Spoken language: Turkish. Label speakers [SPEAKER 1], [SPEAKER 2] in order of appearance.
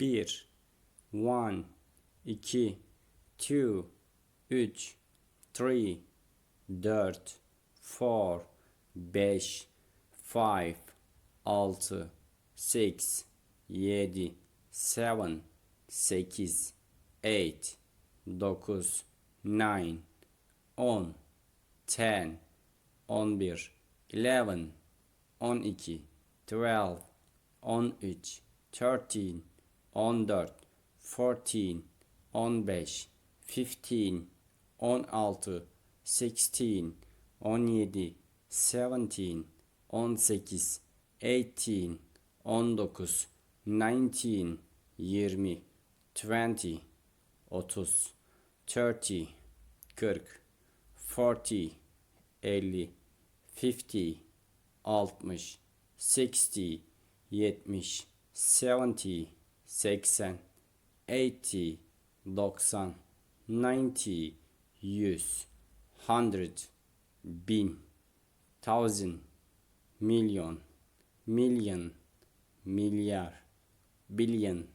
[SPEAKER 1] bir, one, iki, two, üç, three, dört, four, beş, five, altı, six, yedi, seven, sekiz, eight, dokuz, nine, on, ten, on bir, eleven, on iki, twelve, on üç, thirteen, on dört, fourteen, on beş, fifteen, on altı, sixteen, on yedi, seventeen, on sekiz, eighteen, on dokuz, nineteen, yirmi, twenty, otuz, thirty, kırk, forty, elli, fifty, altmış, sixty, yetmiş, seventy, seksen, eighty, doksan, ninety, yüz, hundred, bin, thousand, milyon, million, milyar, billion,